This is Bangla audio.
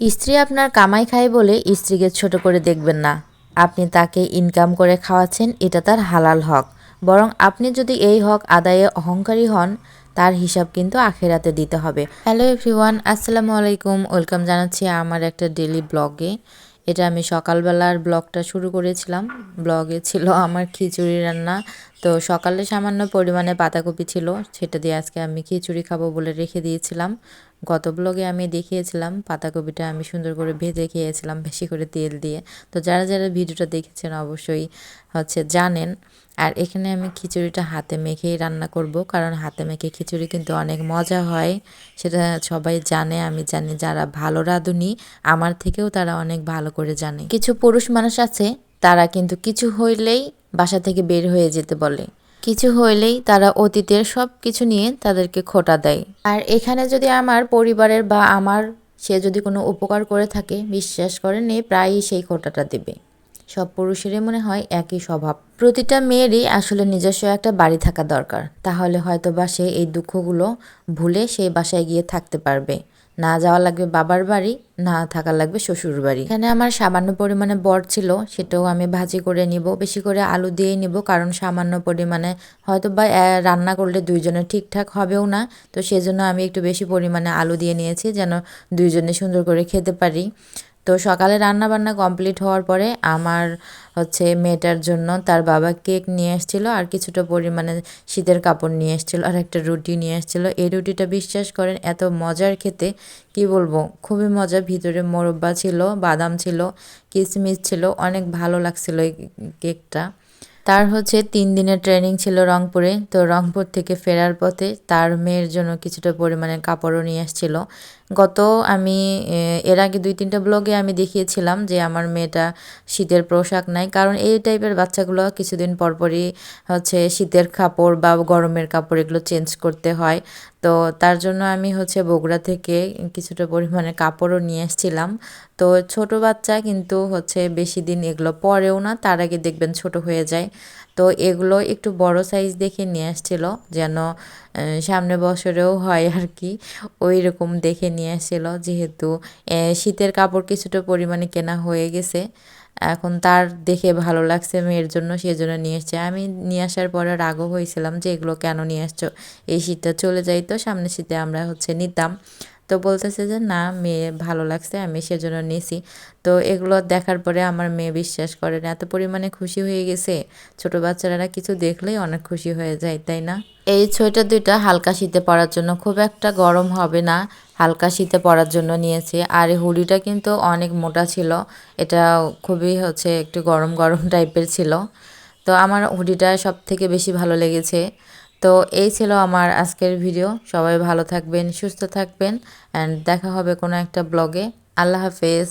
স্ত্রী আপনার কামাই খায় বলে স্ত্রীকে ছোট করে দেখবেন না। আপনি তাকে ইনকাম করে খাওয়াচ্ছেন, এটা তার হালাল হক। বরং আপনি যদি এই হক আদায়ে অহংকারী হন, তার হিসাব কিন্তু আখেরাতে দিতে হবে। হ্যালো এভরিওয়ান, আসসালামু আলাইকুম। ওয়েলকাম জানাচ্ছি আমার একটা ডেলি ব্লগে। এটা আমি সকালবেলার ব্লগটা শুরু করেছিলাম। ব্লগে ছিল আমার খিচুড়ি রান্না তো সকালে সামান্য পরিমাণে পাতাকপি ছিল, সেটা দিয়ে আজকে আমি খিচুড়ি খাব বলে রেখে দিয়েছিলাম। গত ব্লগে আমি দেখিয়েছিলাম পাতাকপিটা আমি সুন্দর করে ভেজে খেয়েছিলাম বেশি করে তেল দিয়ে। তো যারা যারা ভিডিওটা দেখেছেন অবশ্যই হচ্ছে জানেন। আর এখানে আমি খিচুড়িটা হাতে মেখেই রান্না করব, কারণ হাতে মেখে খিচুড়ি কিন্তু অনেক মজা হয়, সেটা সবাই জানে, আমি জানি যারা ভালো রাঁধুনি, আমার থেকেও তারা অনেক ভালো করে জানে। কিছু পুরুষ মানুষ আছে, তারা কিন্তু কিছু হইলেই বাসা থেকে বের হয়ে যেতে বলে। কিছু হইলেই তারা অতীতের সব কিছু নিয়ে তাদেরকে খোটা দেয়। আর এখানে যদি আমার পরিবারের বা আমার, সে যদি কোনো উপকার করে থাকে, বিশ্বাস করেন প্রায়ই সেই খোটাটা দেবে। সব পুরুষেরই মনে হয় একই স্বভাব। প্রতিটা মেয়েরই আসলে নিজস্ব একটা বাড়ি থাকা দরকার। তাহলে হয়তো বা সে এই দুঃখগুলো ভুলে সেই বাসায় গিয়ে থাকতে পারবে। না যাওয়া লাগবে বাবার বাড়ি, না থাকা লাগবে শ্বশুর বাড়ি। এখানে আমার সামান্য পরিমাণে বর ছিল, সেটাও আমি ভাজি করে নিব, বেশি করে আলু দিয়ে নিব, কারণ সামান্য পরিমাণে হয়তো বা রান্না করলে দুইজনে ঠিকঠাক হবেও না, তো সেজন্য আমি একটু বেশি পরিমাণে আলু দিয়ে নিয়েছি, যেন দুইজনে সুন্দর করে খেতে পারি। তো সকালে রান্না বান্না কমপ্লিট হওয়ার পরে আমার হচ্ছে মেয়েটার জন্য তার বাবা কেক নিয়ে এসেছিল আর কিছুটা পরিমাণে শীতের কাপড় নিয়ে এসেছিল আর একটা রুটি নিয়ে এসেছিল এই রুটিটা বিশ্বাস করেন, এত মজার খেতে, কি বলব? খুবই মজা। ভিতরে মোরব্বা ছিল, বাদাম ছিল কিশমিশ ছিল, অনেক ভালো লাগছিল এই কেকটা। তার হচ্ছে তিন দিনের ট্রেনিং ছিল রংপুরে। তো রংপুর থেকে ফেরার পথে তার মেয়ের জন্য কিছুটা পরিমাণে কাপড়ও নিয়ে আসছিল গত আমি এর আগে দুই তিনটা ব্লগে আমি দেখিয়েছিলাম যে আমার মেয়েটা শীতের পোশাক নাই। কারণ এই টাইপের বাচ্চাগুলো কিছুদিন পরপরই হচ্ছে শীতের কাপড় বা গরমের কাপড় এগুলো চেঞ্জ করতে হয়। তো তার জন্য আমি হচ্ছে বগুড়া থেকে কিছুটা পরিমাণে কাপড়ও নিয়ে এসেছিলাম। তো ছোট বাচ্চা কিন্তু হচ্ছে বেশি দিন এগুলো পরেও না, তার আগে দেখবেন ছোট হয়ে যায়। তো এগুলো একটু বড় সাইজ দেখে নিয়ে আসছিল যেন সামনে বছরেও হয় আর কি, ওই রকম দেখে নিয়ে আসছিল যেহেতু শীতের কাপড় কিছুটা পরিমাণে কেনা হয়ে গেছে। এখন তার দেখে ভালো লাগছে মেয়ের জন্য সেই জন্য নিয়ে এসছে। আমি নিয়ে আসার পরে রাগও হয়েছিলাম যে এগুলো কেন নিয়ে আসছো? এই শীতটা চলে যাই তো, সামনের শীতে আমরা হচ্ছে নিতাম। তো বলতেছে যে, না, মেয়ে ভালো লাগছে, আমি সেজন্য নিয়েছি। তো এগুলো দেখার পরে আমার মেয়ে বিশ্বাস করে না, এত পরিমাণে খুশি হয়ে গেছে। ছোট বাচ্চারা কিছু দেখলেই অনেক খুশি হয়ে যায়, তাই না? এই সোয়েটার দুইটা হালকা শীতে পরার জন্য খুব একটা গরম হবে না। হালকা শীতে পরার জন্য নিয়েছি। আর এই হুডিটা কিন্তু অনেক মোটা ছিল। এটা খুবই হচ্ছে একটু গরম গরম টাইপের ছিল। তো আমার হুডিটা সব থেকে বেশি ভালো লেগেছে। তো এই ছিল আমার আজকের ভিডিও। সবাই ভালো থাকবেন, সুস্থ থাকবেন অ্যান্ড দেখা হবে কোনো একটা ব্লগে। আল্লাহ হাফেজ।